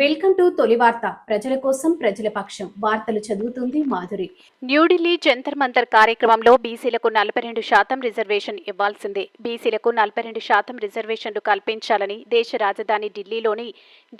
Welcome to తొలి వార్త. ప్రజల కోసం ప్రజల పక్షం. వార్తలు చదువుతుంది మాధురి. న్యూఢిల్లీ జంతర్ మంతర్ కార్యక్రమంలో బీసీలకు నలభై రెండు శాతం రిజర్వేషన్ ఇవ్వాల్సిందే. బీసీలకు నలభై రెండు శాతం రిజర్వేషన్లు కల్పించాలని దేశ రాజధాని ఢిల్లీలోని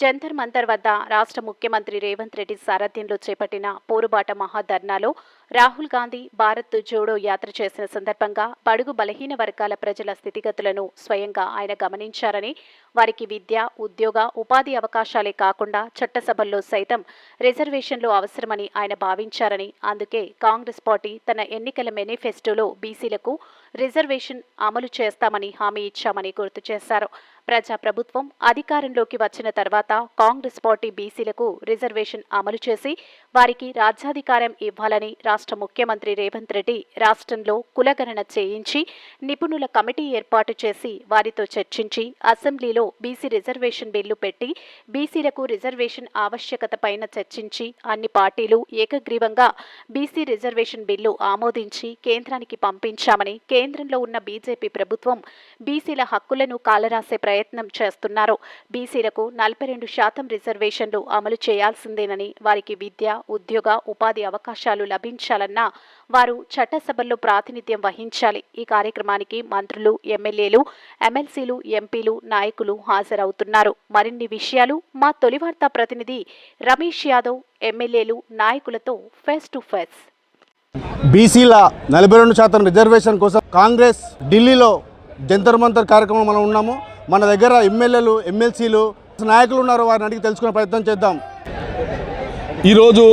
జంతర్ మంతర్ వద్ద రాష్ట్ర ముఖ్యమంత్రి రేవంత్ రెడ్డి సారథ్యంలో చేపట్టిన పోరుబాట మహాధర్నాలో రాహుల్ గాంధీ భారత్ జోడో యాత్ర చేసిన సందర్భంగా బడుగు బలహీన వర్గాల ప్రజల స్థితిగతులను స్వయంగా ఆయన గమనించారని వారికి విద్య ఉద్యోగ ఉపాధి అవకాశాలే కాకుండా చట్టసభల్లో సైతం రిజర్వేషన్లు అవసరమని ఆయన భావించారని అందుకే కాంగ్రెస్ పార్టీ తన ఎన్నికల మేనిఫెస్టోలో బీసీలకు రిజర్వేషన్ అమలు చేస్తామని హామీ ఇచ్చామని గుర్తు చేశారు. ప్రజా ప్రభుత్వం అధికారంలోకి వచ్చిన తర్వాత కాంగ్రెస్ పార్టీ బీసీలకు రిజర్వేషన్ అమలు చేసి వారికి రాజ్యాధికారం ఇవ్వాలని రాష్ట్ర ముఖ్యమంత్రి రేవంత్ రెడ్డి రాష్ట్రంలో కులగణన చేయించి నిపుణుల కమిటీ ఏర్పాటు చేసి వారితో చర్చించి అసెంబ్లీలో బీసీ రిజర్వేషన్ బిల్లు పెట్టి బీసీలకు రిజర్వేషన్ ఆవశ్యకత పైన చర్చించి అన్ని పార్టీలు ఏకగ్రీవంగా బీసీ రిజర్వేషన్ బిల్లు ఆమోదించి కేంద్రానికి పంపించామని కేంద్రంలో ఉన్న బీజేపీ ప్రభుత్వం బీసీల హక్కులను కాలరాసే ప్రయత్నం చేస్తున్నారు. బీసీలకు నలభై రెండు శాతం రిజర్వేషన్లు అమలు చేయాల్సిందేనని వారికి విద్య ఉద్యోగ ఉపాధి అవకాశాలు లభించాలన్నా వారు చట్టసభల్లో ప్రాతినిధ్యం వహించాలి. ఈ కార్యక్రమానికి మంత్రులు ఎమ్మెల్యేలు ఎమ్మెల్సీలు ఎంపీలు నాయకులు హాజరవుతున్నారు. మరిన్ని విషయాలు మా తొలి వార్తా ప్రతినిధి రమేష్ యాదవ్ ఎమ్మెల్యేలు నాయకులతో ఫేస్ టు ఫేస్. బీసీల నలభై రెండు శాతం రిజర్వేషన్ కోసం కాంగ్రెస్ ఢిల్లీలో జంతర్ మంతర్ కార్యక్రమం మనం ఉన్నాము. మన దగ్గర ఎమ్మెల్యేలు ఎమ్మెల్సీలు నాయకులు ఉన్నారు. వారిని అడిగి తెలుసుకునే ప్రయత్నం చేద్దాం. ఈరోజు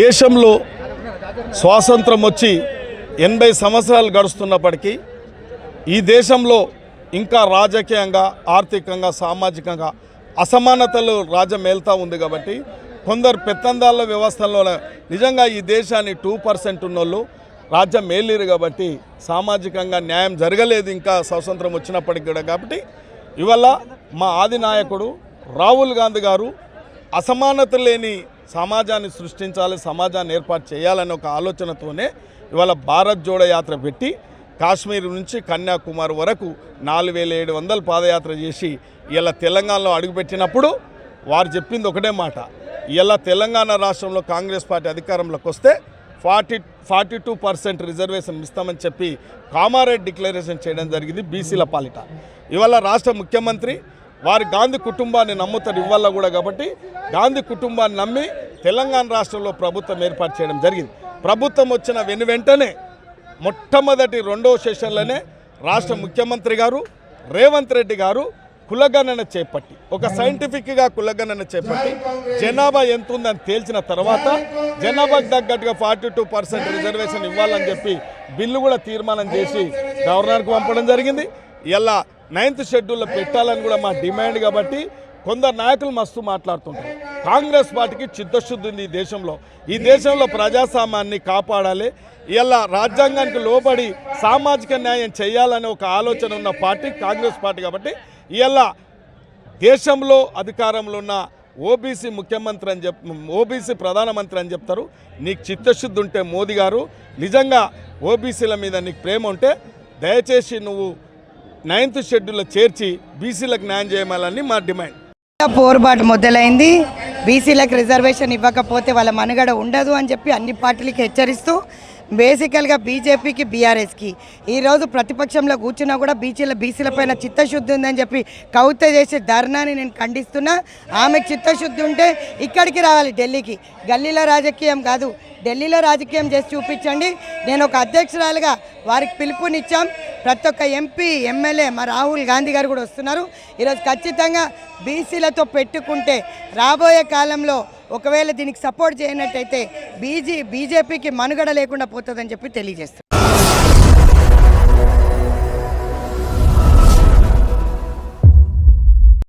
దేశంలో స్వాతంత్రం వచ్చి ఎనభై సంవత్సరాలు గడుస్తున్నప్పటికీ ఈ దేశంలో ఇంకా రాజకీయంగా ఆర్థికంగా సామాజికంగా అసమానతలు రాజ్యం మేల్తా ఉంది కాబట్టి కొందరు పెత్తందాల వ్యవస్థల్లో నిజంగా ఈ దేశాన్ని టూ పర్సెంట్ ఉన్నోళ్ళు రాజ్యం మేలేరు కాబట్టి సామాజికంగా న్యాయం జరగలేదు ఇంకా స్వాతంత్రం వచ్చినప్పటికి కూడా కాబట్టి ఇవాళ మా ఆది నాయకుడు రాహుల్ గాంధీ గారు అసమానత లేని సమాజాన్ని సృష్టించాలి సమాజాన్ని ఏర్పాటు చేయాలనే ఒక ఆలోచనతోనే ఇవాళ భారత్ జోడ యాత్ర పెట్టి కాశ్మీర్ నుంచి కన్యాకుమారి వరకు నాలుగు వేల ఏడు వందలు పాదయాత్ర చేసి ఇలా తెలంగాణలో అడుగుపెట్టినప్పుడు వారు చెప్పింది ఒకటే మాట. ఇలా తెలంగాణ రాష్ట్రంలో కాంగ్రెస్ పార్టీ అధికారంలోకి వస్తే forty forty two percent reservation ఇస్తామని చెప్పి కామారెడ్డి డిక్లరేషన్ చేయడం జరిగింది బీసీల పాలిట. ఇవాళ రాష్ట్ర ముఖ్యమంత్రి వారి గాంధీ కుటుంబాన్ని నమ్ముతారు ఇవ్వాల కూడా కాబట్టి గాంధీ కుటుంబాన్ని నమ్మి తెలంగాణ రాష్ట్రంలో ప్రభుత్వం ఏర్పాటు చేయడం జరిగింది. ప్రభుత్వం వచ్చిన వెను వెంటనే మొట్టమొదటి రెండవ సెషన్లోనే రాష్ట్ర ముఖ్యమంత్రి గారు రేవంత్ రెడ్డి గారు కులగణన చేపట్టి ఒక సైంటిఫిక్గా కులగణన చేపట్టి జనాభా ఎంత ఉందని తేల్చిన తర్వాత జనాభాకు తగ్గట్టుగా ఫార్టీ టూ పర్సెంట్ రిజర్వేషన్ ఇవ్వాలని చెప్పి బిల్లు కూడా తీర్మానం చేసి గవర్నర్కు పంపడం జరిగింది. ఇలా నైన్త్ షెడ్యూల్లో పెట్టాలని కూడా మా డిమాండ్ కాబట్టి కొందరు నాయకులు మస్తు మాట్లాడుతుంటారు. కాంగ్రెస్ పార్టీకి చిత్తశుద్ధి ఉంది ఈ దేశంలో. ఈ దేశంలో ప్రజాస్వామ్యాన్ని కాపాడాలి. ఇలా రాజ్యాంగానికి లోబడి సామాజిక న్యాయం చేయాలనే ఒక ఆలోచన ఉన్న పార్టీ కాంగ్రెస్ పార్టీ కాబట్టి ఇవాళ దేశంలో అధికారంలో ఉన్న ఓబీసీ ముఖ్యమంత్రి అని చెప్ ఓబీసీ ప్రధానమంత్రి అని చెప్తారు. నీకు చిత్తశుద్ధి ఉంటే మోదీ గారు నిజంగా ఓబీసీల మీద నీకు ప్రేమ ఉంటే దయచేసి నువ్వు నైన్త్ షెడ్యూల్లో చేర్చి బీసీలకు న్యాయం చేయమాలని మా డిమాండ్. పోరుబాటు మొదలైంది. బీసీలకు రిజర్వేషన్ ఇవ్వకపోతే వాళ్ళ మనుగడ ఉండదు అని చెప్పి అన్ని పార్టీలకి హెచ్చరిస్తూ బేసికల్గా బీజేపీకి బీఆర్ఎస్కి. ఈరోజు ప్రతిపక్షంలో కూర్చున్నా కూడా బీసీల బీసీల పైన చిత్తశుద్ధి ఉందని చెప్పి కవిత చేసే ధర్నాని నేను ఖండిస్తున్నా. ఆమెకు చిత్తశుద్ధి ఉంటే ఇక్కడికి రావాలి ఢిల్లీకి. గల్లీలో రాజకీయం కాదు. ఢిల్లీలో రాజకీయం చేసి చూపించండి. నేను ఒక అధ్యక్షురాలుగా వారికి పిలుపునిచ్చాం. ప్రతి ఒక్క ఎంపీ ఎమ్మెల్యే మా రాహుల్ గాంధీ గారు కూడా వస్తున్నారు. ఈరోజు ఖచ్చితంగా బీసీలతో పెట్టుకుంటే రాబోయే కాలంలో ఒకవేళ దీనికి సపోర్ట్ చేయనట్టయితే బీజీ బీజేపీకి మనుగడ లేకుండా పోతుందని చెప్పి తెలియజేస్తారు